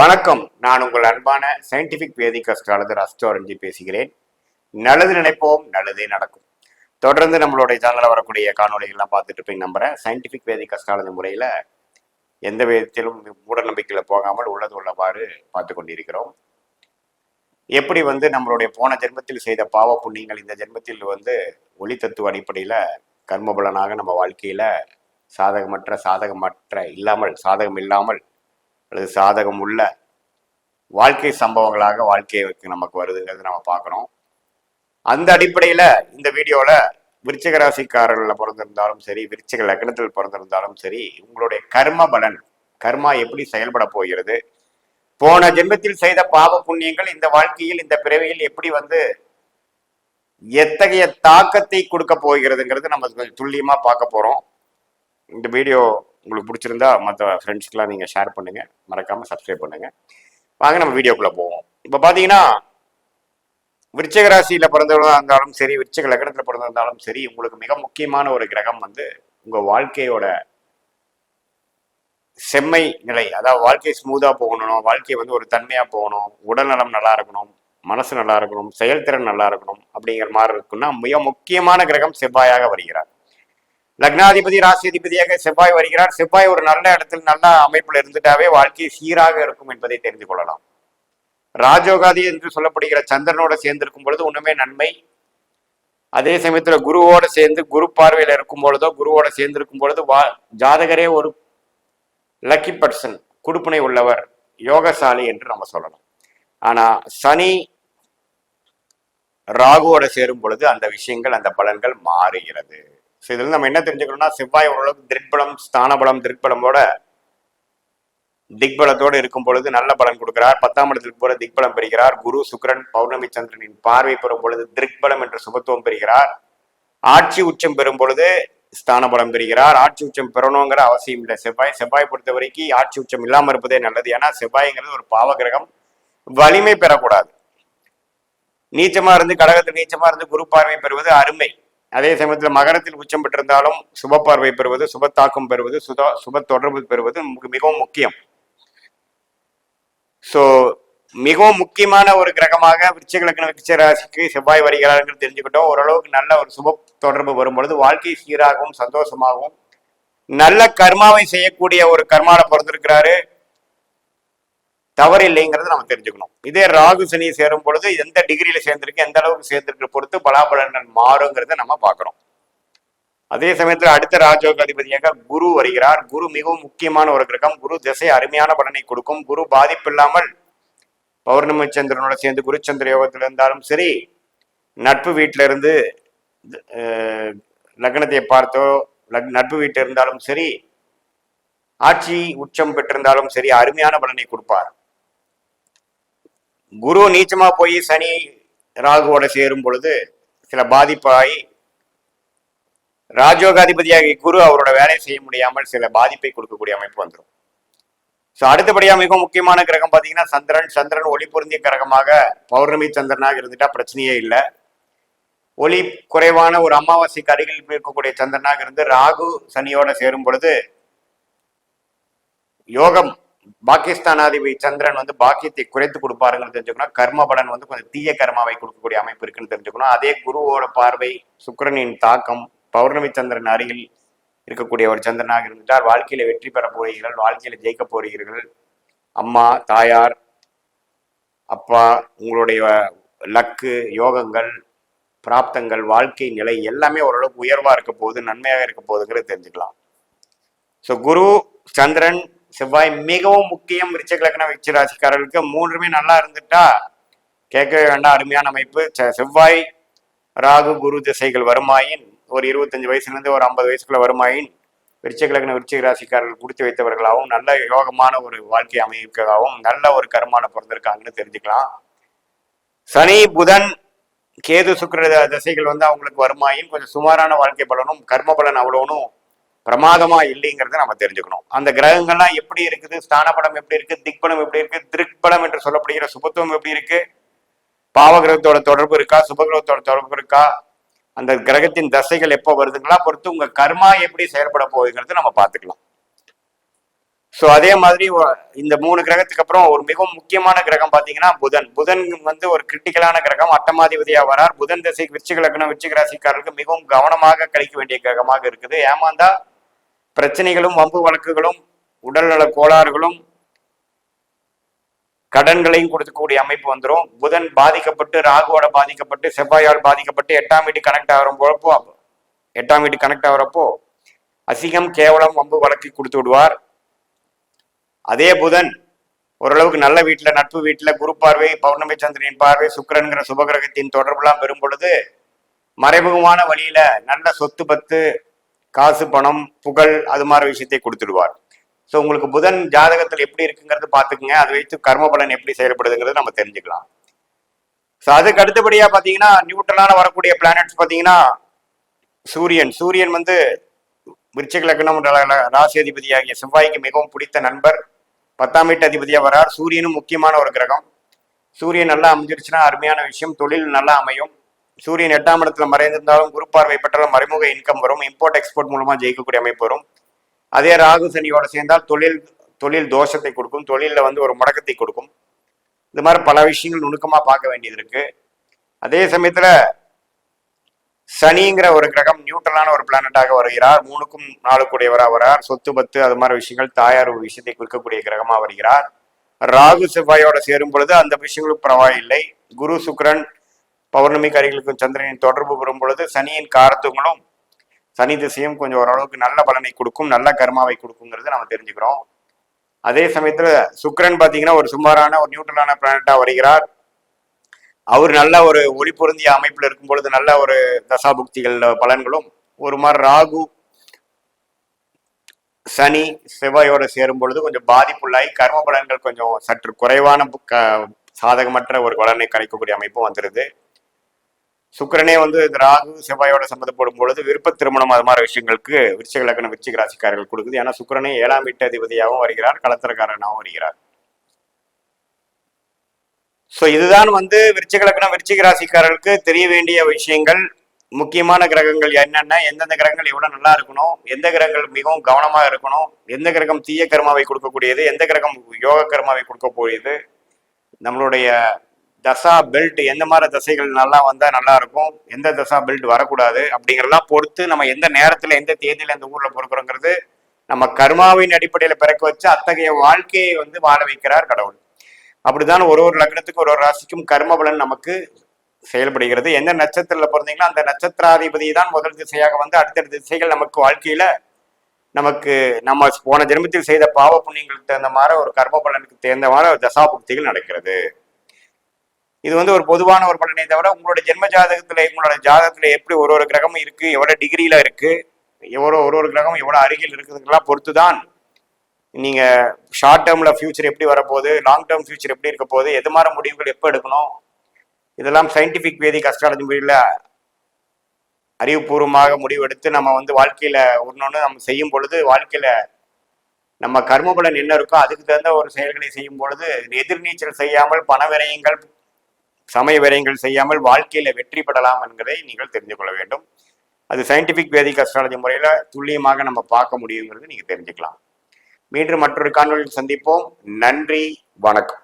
வணக்கம். நான் உங்கள் அன்பான சயின்டிபிக் வேதிக் அஸ்ட்ராலஜர் அஸ்ட்ரோரஞ்சி பேசுகிறேன். நல்லது நினைப்போம் நல்லதே நடக்கும். தொடர்ந்து நம்மளுடைய சேனலில் வரக்கூடிய காணொலிகள்லாம் பார்த்துட்டு இருப்பீங்க நம்புறேன். சயின்டிபிக் வேதிக் அஸ்ட்ராலஜி முறையில் எந்த விதத்திலும் மூட நம்பிக்கையில் போகாமல் உள்ளது உள்ளவாறு பார்த்து கொண்டிருக்கிறோம். எப்படி வந்து நம்மளுடைய போன ஜென்மத்தில் செய்த பாவ புண்ணியங்கள் இந்த ஜென்மத்தில் வந்து ஒளி தத்துவ அடிப்படையில் கர்மபலனாக நம்ம வாழ்க்கையில் சாதகமற்ற சாதகமற்ற இல்லாமல் சாதகம் இல்லாமல் அல்லது சாதகம் உள்ள வாழ்க்கை சம்பவங்களாக வாழ்க்கைக்கு நமக்கு வருதுங்கிறது நம்ம பார்க்குறோம் அந்த அடிப்படையில் இந்த வீடியோவில் விருச்சிக ராசிக்காரர்களில் பிறந்திருந்தாலும் சரி விருச்சிக லக்னத்தில் பிறந்திருந்தாலும் சரி உங்களுடைய கர்ம பலன் கர்மா எப்படி செயல்பட போகிறது போன ஜென்மத்தில் செய்த பாவ புண்ணியங்கள் இந்த வாழ்க்கையில் இந்த பிறவியில் எப்படி வந்து எத்தகைய தாக்கத்தை கொடுக்க போகிறதுங்கிறது நம்ம கொஞ்சம் துல்லியமாக பார்க்க போகிறோம் இந்த வீடியோ உங்களுக்கு பிடிச்சிருந்தா மற்ற ஃப்ரெண்ட்ஸ்க்கெலாம் நீங்கள் ஷேர் பண்ணுங்கள் மறக்காமல் சப்ஸ்கிரைப் பண்ணுங்கள் வாங்க நம்ம வீடியோக்குள்ளே போவோம். இப்போ பார்த்தீங்கன்னா விருச்சக ராசியில் பிறந்தவர்களாக இருந்தாலும் சரி விருச்சக லக்னத்தில் பிறந்திருந்தாலும் சரி உங்களுக்கு மிக முக்கியமான ஒரு கிரகம் வந்து உங்கள் வாழ்க்கையோட செம்மை நிலை. அதாவது வாழ்க்கை ஸ்மூத்தாக போகணும். வாழ்க்கை வந்து ஒரு தன்மையாக போகணும். உடல்நலம் நல்லா இருக்கணும். மனசு நல்லா இருக்கணும். செயல்திறன் நல்லா இருக்கணும். அப்படிங்கிற மாதிரி இருக்குன்னா மிக முக்கியமான கிரகம் செவ்வாயாக வருகிறார். லக்னாதிபதி ராசியதிபதியாக செவ்வாய் வருகிறார். செவ்வாய் ஒரு நல்ல இடத்தில் நல்ல அமைப்புல இருந்துட்டாவே வாழ்க்கை சீராக இருக்கும் என்பதை தெரிந்து கொள்ளலாம். ராஜோகாதி என்று சொல்லப்படுகிற சந்திரனோட சேர்ந்திருக்கும் பொழுது ஒண்ணுமே நன்மை. அதே சமயத்துல குருவோட சேர்ந்து குரு பார்வையில இருக்கும் பொழுதோ குருவோட சேர்ந்து இருக்கும் பொழுது வா ஜாதகரே ஒரு லக்கி பர்சன் குடுப்பினை உள்ளவர் யோகசாலி என்று நம்ம சொல்லலாம். ஆனா சனி ராகுவோட சேரும் பொழுது அந்த விஷயங்கள் அந்த பலன்கள் மாறுகிறது. ஸோ இதுல நம்ம என்ன தெரிஞ்சுக்கணும்னா செவ்வாய் ஓரளவுக்கு திருப்பலம் ஸ்தானபலம் திருப்பலமோட திக்பலத்தோடு இருக்கும் பொழுது நல்ல பலன் கொடுக்கிறார். பத்தாம் இடத்துக்கு போல திக்பலம் பெறுகிறார். குரு சுக்ரன் பௌர்ணமி சந்திரனின் பார்வை பெறும் பொழுது திருக்பலம் என்ற சுபத்துவம் பெறுகிறார். ஆட்சி உச்சம் பெறும் பொழுது ஸ்தான பலம் பெறுகிறார். ஆட்சி உச்சம் பெறணுங்கிற அவசியம் இல்லை. செவ்வாய் செவ்வாய் பொறுத்த வரைக்கும் ஆட்சி உச்சம் இல்லாமல் இருப்பதே நல்லது. ஏன்னா செவ்வாய்ங்கிறது ஒரு பாவகிரகம். வலிமை பெறக்கூடாது. நீச்சமா இருந்து கடகத்தில் நீச்சமா இருந்து குரு பார்வை பெறுவது அருமை. அதே சமயத்தில் மகரத்தில் உச்சம் பெற்றிருந்தாலும் சுப பார்வை பெறுவது சுபத்தாக்கம் பெறுவது சுதா சுப தொடர்பு பெறுவது நமக்கு மிகவும் முக்கியம். ஸோ மிகவும் முக்கியமான ஒரு கிரகமாக விருச்சிக லக்ன விருச்சிக ராசிக்கு செவ்வாய் வருகிறார்கள் தெரிஞ்சுக்கிட்டோம். ஓரளவுக்கு நல்ல ஒரு சுப தொடர்பு வரும்பொழுது வாழ்க்கை சீராகவும் சந்தோஷமாகவும் நல்ல கர்மாவை செய்யக்கூடிய ஒரு கர்மாவை பிறந்திருக்கிறாரு. தவறு இல்லைங்கிறத நம்ம தெரிஞ்சுக்கணும். இதே ராகு சனி சேரும் பொழுது எந்த டிகிரியில சேர்ந்திருக்கு எந்த அளவுக்கு சேர்ந்திருக்கிற பொறுத்து பலாபலன் மாறுங்கிறத நம்ம பார்க்கிறோம் அதே சமயத்துல அடுத்த ராஜோக அதிபதியாக குரு வருகிறார். குரு மிகவும் முக்கியமான ஒரு கிரகம். குரு திசை அருமையான பலனை கொடுக்கும். குரு பாதிப்பு இல்லாமல் பௌர்ணமி சந்திரனோட சேர்ந்து குருச்சந்திர யோகத்துல இருந்தாலும் சரி நட்பு வீட்டில இருந்து லக்னத்தை பார்த்தோ நட்பு வீட்டில் இருந்தாலும் சரி ஆட்சி உச்சம் பெற்றிருந்தாலும் சரி அருமையான பலனை கொடுப்பார். குரு நீச்சமா போய் சனி ராகுவோட சேரும் பொழுது சில பாதிப்பாகி ராஜோகாதிபதியாகிய குரு அவரோட வேலையை செய்ய முடியாமல் சில பாதிப்பை கொடுக்கக்கூடிய அமைப்பு வந்துடும் ஸோ அடுத்தபடியாக மிக முக்கியமான கிரகம் பார்த்தீங்கன்னா சந்திரன். சந்திரன் ஒளி பொருந்திய கிரகமாக பௌர்ணமி சந்திரனாக இருந்துட்டா பிரச்சனையே இல்லை. ஒளி குறைவான ஒரு அமாவாசைக்கு அருகில் இருக்கக்கூடிய சந்திரனாக இருந்து ராகு சனியோட சேரும் பொழுது யோகம் பாகிஸ்தான் அதிபதி சந்திரன் வந்து பாக்கியத்தை குறைத்து கொடுப்பாருங்கன்னு தெரிஞ்சுக்கணும். கர்ம பலன் வந்து கொஞ்சம் தீய கர்மாவை கொடுக்கக்கூடிய அமைப்பு இருக்குன்னு தெரிஞ்சுக்கணும். அதே குருவோட பார்வை சுக்கிரனின் தாக்கம் பௌர்ணமி சந்திரன் அருகில் இருக்கக்கூடிய ஒரு சந்திரனாக இருந்துட்டால் வாழ்க்கையில வெற்றி பெற போகிறீர்கள். வாழ்க்கையில ஜெயிக்க போகிறீர்கள். அம்மா தாயார் அப்பா உங்களுடைய லக்கு யோகங்கள் பிராப்தங்கள் வாழ்க்கை நிலை எல்லாமே ஓரளவுக்கு உயர்வா இருக்க போகுது நன்மையாக இருக்க போகுதுங்கிறது தெரிஞ்சுக்கலாம். ஸோ குரு சந்திரன் செவ்வாய் மிகவும் முக்கியம் விருச்சக லக்ன விருச்சிக ராசிக்காரர்களுக்கு. மூன்றுமே நல்லா இருந்துட்டா? கேட்கவே வேண்டாம் அருமையான அமைப்பு. செவ்வாய் ராகு குரு திசைகள் வருமாயின் ஒரு இருபத்தஞ்சு வயசுலேருந்து ஒரு ஐம்பது வயசுக்குள்ள வருமாயின் விருச்சிக லக்ன விருச்சிக ராசிக்காரர்கள் கொடுத்து வைத்தவர்களாகவும் நல்ல யோகமான ஒரு வாழ்க்கை அமைக்கவும் நல்ல ஒரு கருமான பிறந்திருக்காங்கன்னு தெரிஞ்சுக்கலாம். சனி புதன் கேது சுக்கிர த- திசைகள் வந்து அவங்களுக்கு வருமாயின் கொஞ்சம் சுமாரான வாழ்க்கை பலனும் கர்ம பலன் அவ்வளோனும் பிரமாதமா இல்லைங்கிறத நம்ம தெரிஞ்சுக்கணும். அந்த கிரகங்கள்லாம் எப்படி இருக்குது? ஸ்தானபலம் எப்படி இருக்கு? திக்பலம் எப்படி இருக்கு? திருக்பலம் என்று சொல்லப்படுகிற சுபத்துவம் எப்படி இருக்கு? பாவகிரகத்தோட தொடர்பு இருக்கா? சுபகிரகத்தோட தொடர்பு இருக்கா? அந்த கிரகத்தின் தசைகள் எப்போ வருதுங்களா? பொறுத்து உங்க கர்மா எப்படி செயல்பட போகுதுங்கிறது நம்ம பார்த்துக்கலாம். ஸோ அதே மாதிரி இந்த மூணு கிரகத்துக்கு அப்புறம் ஒரு மிகவும் முக்கியமான கிரகம் பார்த்தீங்கன்னா புதன். புதன் வந்து ஒரு கிரிட்டிக்கலான கிரகம். அட்டமாதிபதியா வரார். புதன் திசை விருச்சிக லக்னம் விருச்சிக ராசிக்காரர்களுக்கு மிகவும் கவனமாக கழிக்க வேண்டிய கிரகமாக இருக்குது. ஏமாந்தா பிரச்சனைகளும் வம்பு வழக்குகளும் உடல்நல கோளாறுகளும் கடன்களையும் கொடுக்கக்கூடிய அமைப்பு வந்துடும் புதன் பாதிக்கப்பட்டு ராகுவோட பாதிக்கப்பட்டு செவ்வாயால் பாதிக்கப்பட்டு எட்டாம் வீடு கனெக்ட் ஆகிறப்போ எட்டாம் வீடு கனெக்ட் ஆகிறப்போ அசிங்கம் கேவலம் வம்பு வழக்கு கொடுத்து விடுவார். அதே புதன் ஓரளவுக்கு நல்ல வீட்டில் நட்பு வீட்டில் குரு பார்வை பௌர்ணமி சந்திரனின் பார்வை சுக்கரன்கிற சுபகிரகத்தின் தொடர்புலாம் பெறும் பொழுது மறைமுகமான வழியில நல்ல சொத்து பத்து காசு பணம் புகழ் அது மாதிரி விஷயத்தை கொடுத்துடுவார். ஸோ உங்களுக்கு புதன் ஜாதகத்தில் எப்படி இருக்குங்கிறது பார்த்துக்குங்க. அதை வைத்து கர்ம பலன் எப்படி செயல்படுதுங்கிறது நம்ம தெரிஞ்சுக்கலாம். ஸோ அதுக்கு அடுத்தபடியாக பார்த்தீங்கன்னா நியூட்ரலான வரக்கூடிய பிளானட்ஸ் பார்த்தீங்கன்னா சூரியன். சூரியன் வந்து விருச்சிக லக்னம் ராசி அதிபதியாகிய செவ்வாய்க்கு மிகவும் பிடித்த நண்பர். பத்தாம் வீட்டு அதிபதியாக வரார். சூரியனும் முக்கியமான ஒரு கிரகம். சூரியன் நல்லா அமைஞ்சிருச்சுன்னா அருமையான விஷயம். தொழில் நல்லா அமையும். சூரியன் எட்டாம் இடத்துல மறைந்திருந்தாலும் குரு பார்வை பெற்றாலும் மறைமுக இன்கம் வரும். இம்போர்ட் எக்ஸ்போர்ட் மூலமா ஜெயிக்கக்கூடிய அமைப்பு வரும். அதே ராகு சனியோட சேர்ந்தால் தொழில் தொழில் தோஷத்தை கொடுக்கும். தொழிலில் வந்து ஒரு முடக்கத்தை கொடுக்கும். இது மாதிரி பல விஷயங்கள் நுணுக்கமா பார்க்க வேண்டியது இருக்கு. அதே சமயத்தில் சனிங்கிற ஒரு கிரகம் நியூட்ரலான ஒரு பிளானட்டாக வருகிறார். மூணுக்கும் நாளுக்குடையவராக வரார். சொத்து பத்து அது மாதிரி விஷயங்கள் தாயார் ஒரு விஷயத்தை குறிக்கக்கூடிய கிரகமா வருகிறார். ராகு செவ்வாயோட சேரும் பொழுது அந்த விஷயங்களும் பரவாயில்லை. குரு சுக்ரன் பௌர்ணமி கரிகளுக்கும் சந்திரனின் தொடர்பு பெறும் பொழுது சனியின் காரத்துவங்களும் சனி திசையும் கொஞ்சம் ஓரளவுக்கு நல்ல பலனை கொடுக்கும் நல்ல கர்மாவை கொடுக்குங்கிறது நம்ம தெரிஞ்சுக்கிறோம். அதே சமயத்துல சுக்கரன் பாத்தீங்கன்னா ஒரு சுமாரான ஒரு நியூட்ரலான பிளானட்டா வருகிறார். அவர் நல்ல ஒரு ஒளி பொருந்திய அமைப்பில் இருக்கும் பொழுது நல்ல ஒரு தசாபுக்திகள் பலன்களும் ஒரு மாதிரி ராகு சனி செவ்வாயோட சேரும் பொழுது கொஞ்சம் பாதிப்புள்ளாய் கர்ம பலன்கள் கொஞ்சம் சற்று குறைவான சாதகமற்ற ஒரு பலனை கிடைக்கக்கூடிய அமைப்பும் வந்துருது. சுக்கிரனே வந்து இந்த ராகு செவ்வாயோட சம்மந்தப்படும் பொழுது விருப்ப திருமணம் அது மாதிரி விஷயங்களுக்கு விருச்சிக லக்ன விருச்சிக ராசிக்காரர்கள் கொடுக்குது. ஏன்னா சுக்கிரனே ஏழாம் வீட்டு அதிபதியாகவும் வருகிறார் கலத்திரக்காரனாகவும் வருகிறார். ஸோ இதுதான் வந்து விருச்சிக லக்னம் விருச்சிக ராசிக்காரர்களுக்கு தெரிய வேண்டிய விஷயங்கள். முக்கியமான கிரகங்கள் என்னென்ன எந்தெந்த கிரகங்கள் எவ்வளவு நல்லா இருக்கணும் எந்த கிரகங்கள் மிகவும் கவனமாக இருக்கணும் எந்த கிரகம் தீய கர்மாவை கொடுக்கக்கூடியது எந்த கிரகம் யோக கர்மாவை கொடுக்கக்கூடியது நம்மளுடைய தசா பெல்ட் எந்த மாதிரி தசைகள் நல்லா வந்தால் நல்லா இருக்கும்? எந்த தசா பெல்ட் வரக்கூடாது? அப்படிங்கிறதெல்லாம் பொறுத்து நம்ம எந்த நேரத்தில் எந்த தேதியில் இந்த ஊரில் பொறுக்கிறோங்கிறது நம்ம கர்மாவின் அடிப்படையில் பிறக்க வச்சு அத்தகைய வாழ்க்கையை வந்து வாழ வைக்கிறார் கடவுள். அப்படிதான் ஒரு ஒரு லக்னத்துக்கு ஒரு ஒரு ராசிக்கும் கர்ம பலன் நமக்கு செயல்படுகிறது. எந்த நட்சத்திரத்தில் பிறந்தீங்களோ அந்த நட்சத்திராதிபதி தான் முதல் திசையாக வந்து அடுத்தடுத்த திசைகள் நமக்கு வாழ்க்கையில நமக்கு நம்ம போன ஜென்மத்தில் செய்த பாவ புண்ணியங்களுக்கு தகுந்த மாதிரி ஒரு கர்ம பலனுக்கு தகுந்த மாதிரி ஒரு தசாபுக்திகள் நடக்கிறது. இது வந்து ஒரு பொதுவான ஒரு பலனை தவிர உங்களோட ஜென்ம ஜாதகத்துல உங்களோட ஜாதகத்துல எப்படி ஒரு ஒரு கிரகமும் இருக்கு எவ்வளவு டிகிரியில இருக்கு எவ்வளோ ஒரு ஒரு கிரகம் எவ்வளோ அருகில் இருக்குதுங்களா பொறுத்து தான் நீங்க ஷார்ட் டேர்ம்ல ஃபியூச்சர் எப்படி வரப்போகுது லாங் டேர்ம் ஃபியூச்சர் எப்படி இருக்க போகுது எது மாதிரி முடிவுகள் எப்போ எடுக்கணும் இதெல்லாம் சயின்டிஃபிக் வேதிக் அஸ்ட்ராலஜி முறையில் அறிவுபூர்வமாக முடிவெடுத்து நம்ம வந்து வாழ்க்கையில ஒன்னொன்று நம்ம செய்யும் பொழுது வாழ்க்கையில நம்ம கர்மபலன் என்ன இருக்கோ அதுக்கு தகுந்த ஒரு செயல்களை செய்யும் பொழுது எதிர்நீச்சல் செய்யாமல் பண விரயங்கள் சமய விரயங்கள் செய்யாமல் வாழ்க்கையில வெற்றி பெறலாம் என்கிறதை நீங்கள் தெரிந்து கொள்ள வேண்டும். அது சயின்டிபிக் வேதிக் அஸ்ட்ராலஜி முறையில துல்லியமாக நம்ம பார்க்க முடியுங்கிறது நீங்க தெரிஞ்சுக்கலாம். மீண்டும் மற்றொரு காணொலியில் சந்திப்போம். நன்றி. வணக்கம்.